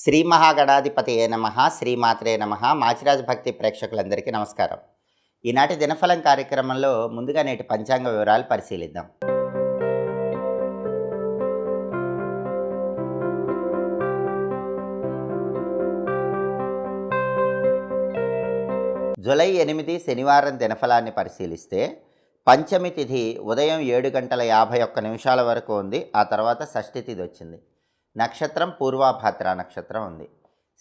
శ్రీ మహాగణాధిపతి ఏ నమ శ్రీమాత్రే నమ. మాచిరాజు భక్తి ప్రేక్షకులందరికీ నమస్కారం. ఈనాటి దినఫలం కార్యక్రమంలో ముందుగా నేటి పంచాంగ వివరాలు పరిశీలిద్దాం. జులై ఎనిమిది శనివారం దినఫలాన్ని పరిశీలిస్తే పంచమి తిథి ఉదయం ఏడు గంటల యాభై ఒక్క నిమిషాల వరకు ఉంది. ఆ తర్వాత షష్ఠి తిథి వచ్చింది. నక్షత్రం పూర్వాభాద్ర నక్షత్రం ఉంది.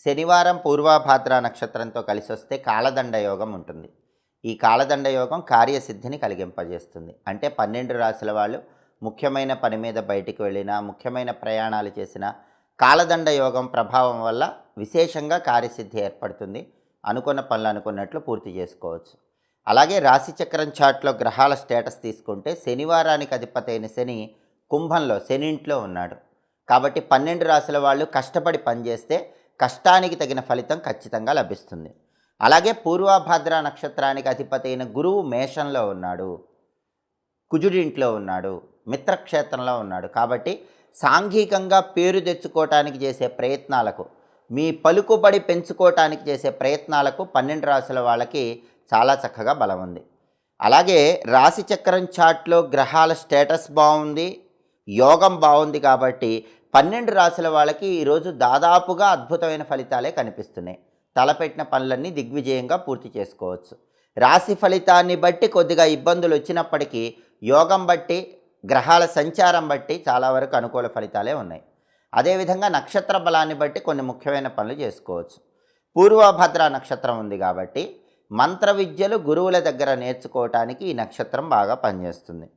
శనివారం పూర్వాభాద్ర నక్షత్రంతో కలిసి వస్తే కాలదండ యోగం ఉంటుంది. ఈ కాలదండ యోగం కార్యసిద్ధిని కలిగింపజేస్తుంది. అంటే పన్నెండు రాశుల వాళ్ళు ముఖ్యమైన పని మీద బయటికి వెళ్ళినా ముఖ్యమైన ప్రయాణాలు చేసినా కాలదండ యోగం ప్రభావం వల్ల విశేషంగా కార్యసిద్ధి ఏర్పడుతుంది. అనుకున్న పనులు అనుకున్నట్లు పూర్తి చేసుకోవచ్చు. అలాగే రాశిచక్రం చాట్లో గ్రహాల స్టేటస్ తీసుకుంటే శనివారానికి అధిపతి అయిన శని కుంభంలో శనింట్లో ఉన్నాడు. కాబట్టి పన్నెండు రాశుల వాళ్ళు కష్టపడి పనిచేస్తే కష్టానికి తగిన ఫలితం ఖచ్చితంగా లభిస్తుంది. అలాగే పూర్వభద్ర నక్షత్రానికి అధిపతి అయిన గురువు మేషంలో ఉన్నాడు. కుజుడింట్లో ఉన్నాడు. మిత్రక్షేత్రంలో ఉన్నాడు. కాబట్టి సాంఘికంగా పేరు తెచ్చుకోవటానికి చేసే ప్రయత్నాలకు మీ పలుకుబడి పెంచుకోవటానికి చేసే ప్రయత్నాలకు పన్నెండు రాశుల వాళ్ళకి చాలా చక్కగా బలం ఉంది. అలాగే రాశి చక్రం చాట్లో గ్రహాల స్టేటస్ బాగుంది. యోగం బాగుంది కాబట్టి పన్నెండు రాశుల వాళ్ళకి ఈరోజు దాదాపుగా అద్భుతమైన ఫలితాలే కనిపిస్తున్నాయి. తలపెట్టిన పనులన్నీ దిగ్విజయంగా పూర్తి చేసుకోవచ్చు. రాశి ఫలితాన్ని బట్టి కొద్దిగా ఇబ్బందులు వచ్చినప్పటికీ యోగం బట్టి గ్రహాల సంచారం బట్టి చాలా వరకు అనుకూల ఫలితాలే ఉన్నాయి. అదేవిధంగా నక్షత్ర బలాన్ని బట్టి కొన్ని ముఖ్యమైన పనులు చేసుకోవచ్చు. పూర్వభద్ర నక్షత్రం ఉంది కాబట్టి మంత్ర విద్యలు గురువుల దగ్గర నేర్చుకోవటానికి ఈ నక్షత్రం బాగా పనిచేస్తుంది.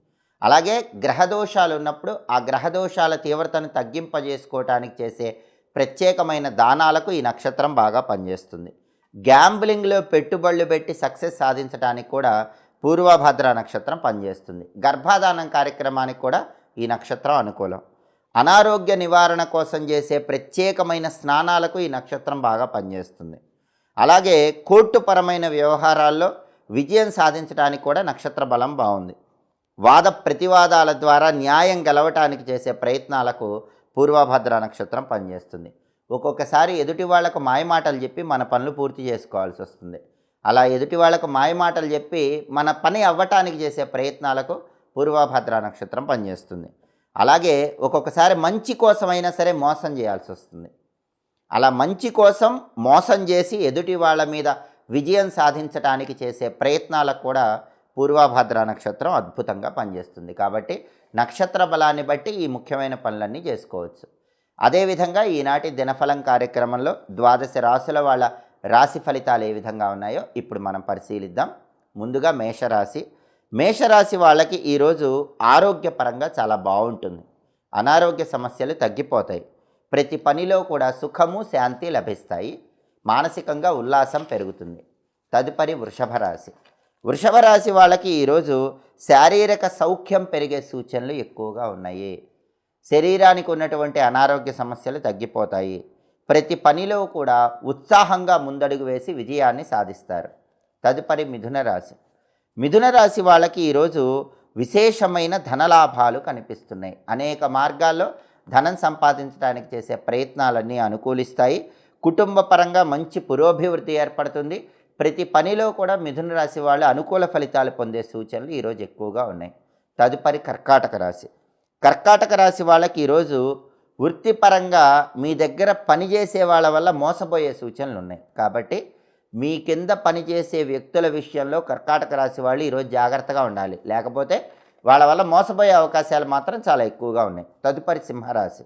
అలాగే గ్రహదోషాలు ఉన్నప్పుడు ఆ గ్రహదోషాల తీవ్రతను తగ్గింపజేసుకోవటానికి చేసే ప్రత్యేకమైన దానాలకు ఈ నక్షత్రం బాగా పనిచేస్తుంది. గ్యాంబ్లింగ్లో పెట్టుబడులు పెట్టి సక్సెస్ సాధించడానికి కూడా పూర్వభద్ర నక్షత్రం పనిచేస్తుంది. గర్భాధానం కార్యక్రమానికి కూడా ఈ నక్షత్రం అనుకూలం. అనారోగ్య నివారణ కోసం చేసే ప్రత్యేకమైన స్నానాలకు ఈ నక్షత్రం బాగా పనిచేస్తుంది. అలాగే కోర్టుపరమైన వ్యవహారాల్లో విజయం సాధించడానికి కూడా నక్షత్ర బలం బాగుంది. వాద ప్రతివాదాల ద్వారా న్యాయం గెలవటానికి చేసే ప్రయత్నాలకు పూర్వభద్ర నక్షత్రం పనిచేస్తుంది. ఒక్కొక్కసారి ఎదుటి వాళ్ళకు మాయమాటలు చెప్పి మన పనులు పూర్తి చేసుకోవాల్సి వస్తుంది. అలా ఎదుటి వాళ్ళకు మాయమాటలు చెప్పి మన పని అవ్వటానికి చేసే ప్రయత్నాలకు పూర్వభద్ర నక్షత్రం పనిచేస్తుంది. అలాగే ఒక్కొక్కసారి మంచి కోసమైనా సరే మోసం చేయాల్సి వస్తుంది. అలా మంచి కోసం మోసం చేసి ఎదుటి వాళ్ళ మీద విజయం సాధించడానికి చేసే ప్రయత్నాలకు కూడా పూర్వభద్ర నక్షత్రం అద్భుతంగా పనిచేస్తుంది కాబట్టి నక్షత్ర బలాన్ని బట్టి ఈ ముఖ్యమైన పనులన్నీ చేసుకోవచ్చు. అదేవిధంగా ఈనాటి దినఫలం కార్యక్రమంలో ద్వాదశ రాశుల వాళ్ళ రాశి ఫలితాలు ఏ విధంగా ఉన్నాయో ఇప్పుడు మనం పరిశీలిద్దాం. ముందుగా మేషరాశి. మేషరాశి వాళ్ళకి ఈరోజు ఆరోగ్యపరంగా చాలా బాగుంటుంది. అనారోగ్య సమస్యలు తగ్గిపోతాయి. ప్రతి పనిలో కూడా సుఖము శాంతి లభిస్తాయి. మానసికంగా ఉల్లాసం పెరుగుతుంది. తదుపరి వృషభ రాశి. వృషభ రాశి వాళ్ళకి ఈరోజు శారీరక సౌఖ్యం పెరిగే సూచనలు ఎక్కువగా ఉన్నాయి. శరీరానికి ఉన్నటువంటి అనారోగ్య సమస్యలు తగ్గిపోతాయి. ప్రతి పనిలో కూడా ఉత్సాహంగా ముందడుగు వేసి విజయాన్ని సాధిస్తారు. తదుపరి మిథున రాశి. మిథున రాశి వాళ్ళకి ఈరోజు విశేషమైన ధనలాభాలు కనిపిస్తున్నాయి. అనేక మార్గాల్లో ధనం సంపాదించడానికి చేసే ప్రయత్నాలన్నీ అనుకూలిస్తాయి. కుటుంబ పరంగా మంచి పురోభివృద్ధి ఏర్పడుతుంది. ప్రతి పనిలో కూడా మిథున రాశి వాళ్ళు అనుకూల ఫలితాలు పొందే సూచనలు ఈరోజు ఎక్కువగా ఉన్నాయి. తదుపరి కర్కాటక రాశి. కర్కాటక రాశి వాళ్ళకి ఈరోజు వృత్తిపరంగా మీ దగ్గర పనిచేసే వాళ్ళ వల్ల మోసపోయే సూచనలు ఉన్నాయి. కాబట్టి మీ కింద పనిచేసే వ్యక్తుల విషయంలో కర్కాటక రాశి వాళ్ళు ఈరోజు జాగ్రత్తగా ఉండాలి. లేకపోతే వాళ్ళ వల్ల మోసపోయే అవకాశాలు మాత్రం చాలా ఎక్కువగా ఉన్నాయి. తదుపరి సింహరాశి.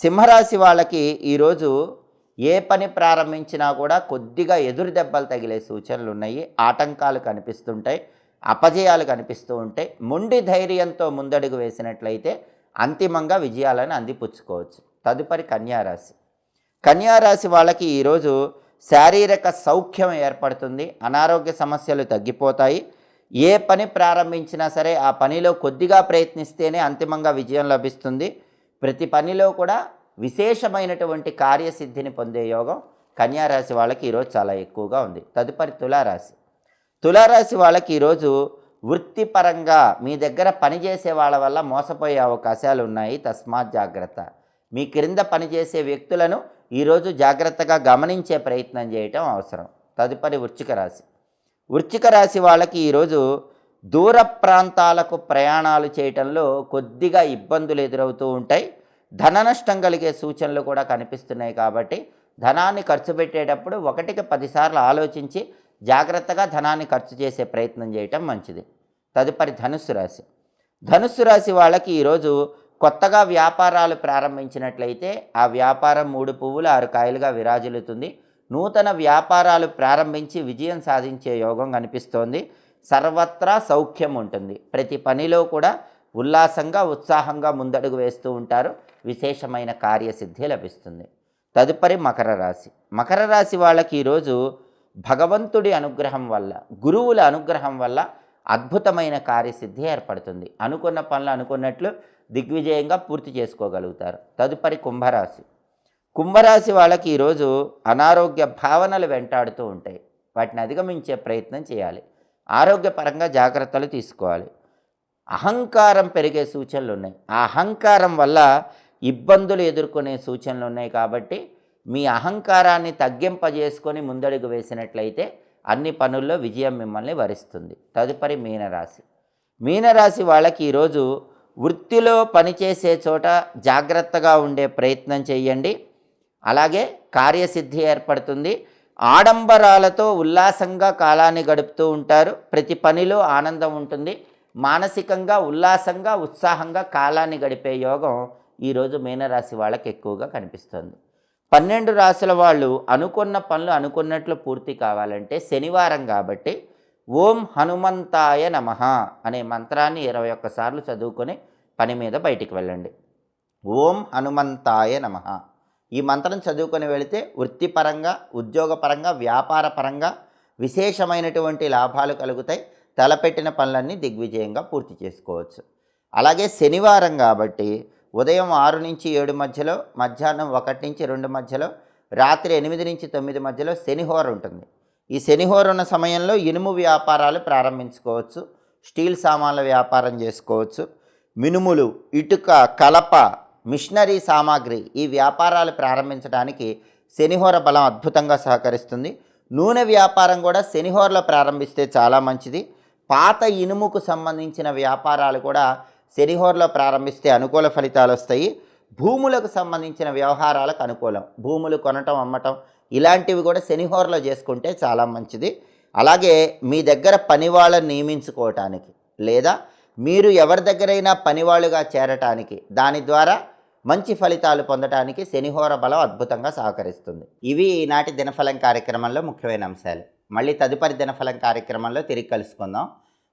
సింహరాశి వాళ్ళకి ఈరోజు ఏ పని ప్రారంభించినా కూడా కొద్దిగా ఎదురు దెబ్బలు తగిలే సూచనలు ఉన్నాయి. ఆటంకాలు కనిపిస్తుంటాయి. అపజయాలు కనిపిస్తూ ఉంటాయి. మొండి ధైర్యంతో ముందడుగు వేసినట్లయితే అంతిమంగా విజయాలను అందిపుచ్చుకోవచ్చు. తదుపరి కన్యారాశి. కన్యారాశి వాళ్ళకి ఈరోజు శారీరక సౌఖ్యం ఏర్పడుతుంది. అనారోగ్య సమస్యలు తగ్గిపోతాయి. ఏ పని ప్రారంభించినా సరే ఆ పనిలో కొద్దిగా ప్రయత్నిస్తేనే అంతిమంగా విజయం లభిస్తుంది. ప్రతి పనిలో కూడా విశేషమైనటువంటి కార్యసిద్ధిని పొందే యోగం కన్యారాశి వాళ్ళకి ఈరోజు చాలా ఎక్కువగా ఉంది. తదుపరి తులారాశి. తులారాశి వాళ్ళకి ఈరోజు వృత్తిపరంగా మీ దగ్గర పనిచేసే వాళ్ళ వల్ల మోసపోయే అవకాశాలు ఉన్నాయి. తస్మాత్ జాగ్రత్త. మీ క్రింద పనిచేసే వ్యక్తులను ఈరోజు జాగ్రత్తగా గమనించే ప్రయత్నం చేయటం అవసరం. తదుపరి వృచ్చిక రాశి. వృచ్చిక రాశి వాళ్ళకి ఈరోజు దూర ప్రాంతాలకు ప్రయాణాలు చేయటంలో కొద్దిగా ఇబ్బందులు ఎదురవుతూ ఉంటాయి. ధన నష్టం కలిగే సూచనలు కూడా కనిపిస్తున్నాయి కాబట్టి ధనాన్ని ఖర్చు పెట్టేటప్పుడు ఒకటికి పదిసార్లు ఆలోచించి జాగ్రత్తగా ధనాన్ని ఖర్చు చేసే ప్రయత్నం చేయటం మంచిది. తదుపరి ధనుస్సు రాశి. ధనుస్సు రాశి వాళ్ళకి ఈరోజు కొత్తగా వ్యాపారాలు ప్రారంభించినట్లయితే ఆ వ్యాపారం మూడు పువ్వులు ఆరు కాయలుగా విరాజిల్లుతుంది. నూతన వ్యాపారాలు ప్రారంభించి విజయం సాధించే యోగం కనిపిస్తోంది. సర్వత్రా సౌఖ్యం ఉంటుంది. ప్రతి పనిలో కూడా ఉల్లాసంగా ఉత్సాహంగా ముందడుగు వేస్తూ ఉంటారు. విశేషమైన కార్యసిద్ధి లభిస్తుంది. తదుపరి మకర రాశి. మకర రాశి వాళ్ళకి ఈరోజు భగవంతుడి అనుగ్రహం వల్ల గురువుల అనుగ్రహం వల్ల అద్భుతమైన కార్యసిద్ధి ఏర్పడుతుంది. అనుకున్న పనులు అనుకున్నట్లు దిగ్విజయంగా పూర్తి చేసుకోగలుగుతారు. తదుపరి కుంభరాశి. కుంభరాశి వాళ్ళకి ఈరోజు అనారోగ్య భావనలు వెంటాడుతూ ఉంటాయి. వాటిని అధిగమించే ప్రయత్నం చేయాలి. ఆరోగ్యపరంగా జాగ్రత్తలు తీసుకోవాలి. అహంకారం పెరిగే సూచనలు ఉన్నాయి. ఆ అహంకారం వల్ల ఇబ్బందులు ఎదుర్కొనే సూచనలు ఉన్నాయి కాబట్టి మీ అహంకారాన్ని తగ్గింపజేసుకొని ముందడుగు వేసినట్లయితే అన్ని పనుల్లో విజయం మిమ్మల్ని వరిస్తుంది. తదుపరి మీనరాశి. మీనరాశి వాళ్ళకి ఈరోజు వృత్తిలో పనిచేసే చోట జాగ్రత్తగా ఉండే ప్రయత్నం చేయండి. అలాగే కార్యసిద్ధి ఏర్పడుతుంది. ఆడంబరాలతో ఉల్లాసంగా కాలాన్ని గడుపుతూ ఉంటారు. ప్రతి పనిలో ఆనందం ఉంటుంది. మానసికంగా ఉల్లాసంగా ఉత్సాహంగా కాలాన్ని గడిపే యోగం ఈరోజు మీనరాశి వాళ్ళకి ఎక్కువగా కనిపిస్తుంది. పన్నెండు రాశుల వాళ్ళు అనుకున్న పనులు అనుకున్నట్లు పూర్తి కావాలంటే శనివారం కాబట్టి ఓం హనుమంతాయ నమ అనే మంత్రాన్ని ఇరవై ఒక్కసార్లు చదువుకొని పని మీద బయటికి వెళ్ళండి. ఓం హనుమంతాయ నమ. ఈ మంత్రం చదువుకొని వెళితే వృత్తిపరంగా ఉద్యోగపరంగా వ్యాపారపరంగా విశేషమైనటువంటి లాభాలు కలుగుతాయి. తలపెట్టిన పనులన్నీ దిగ్విజయంగా పూర్తి చేసుకోవచ్చు. అలాగే శనివారం కాబట్టి ఉదయం ఆరు నుంచి ఏడు మధ్యలో మధ్యాహ్నం ఒకటి నుంచి రెండు మధ్యలో రాత్రి ఎనిమిది నుంచి తొమ్మిది మధ్యలో శనిహోర ఉంటుంది. ఈ శనిహోర ఉన్న సమయంలో ఇనుము వ్యాపారాలు ప్రారంభించుకోవచ్చు స్టీల్ సామాన్ల వ్యాపారం చేసుకోవచ్చు. మినుములు ఇటుక కలప మిషనరీ సామాగ్రి ఈ వ్యాపారాలు ప్రారంభించడానికి శనిహోర బలం అద్భుతంగా సహకరిస్తుంది. నూనె వ్యాపారం కూడా శనిహోరలో ప్రారంభిస్తే చాలా మంచిది. పాత ఇనుముకు సంబంధించిన వ్యాపారాలు కూడా శనిహోరలో ప్రారంభిస్తే అనుకూల ఫలితాలు వస్తాయి. భూములకు సంబంధించిన వ్యవహారాలకు అనుకూలం. భూములు కొనటం అమ్మటం ఇలాంటివి కూడా శనిహోర్లో చేసుకుంటే చాలా మంచిది. అలాగే మీ దగ్గర పనివాళ్ళని నియమించుకోవటానికి లేదా మీరు ఎవరి దగ్గరైనా పనివాళ్ళుగా చేరటానికి దాని ద్వారా మంచి ఫలితాలు పొందటానికి శనిహోర బలం అద్భుతంగా సహకరిస్తుంది. ఇవి ఈనాటి దినఫలం కార్యక్రమంలో ముఖ్యమైన అంశాలు. మళ్ళీ తదుపరి దినఫలం కార్యక్రమంలో తిరిగి కలుసుకుందాం.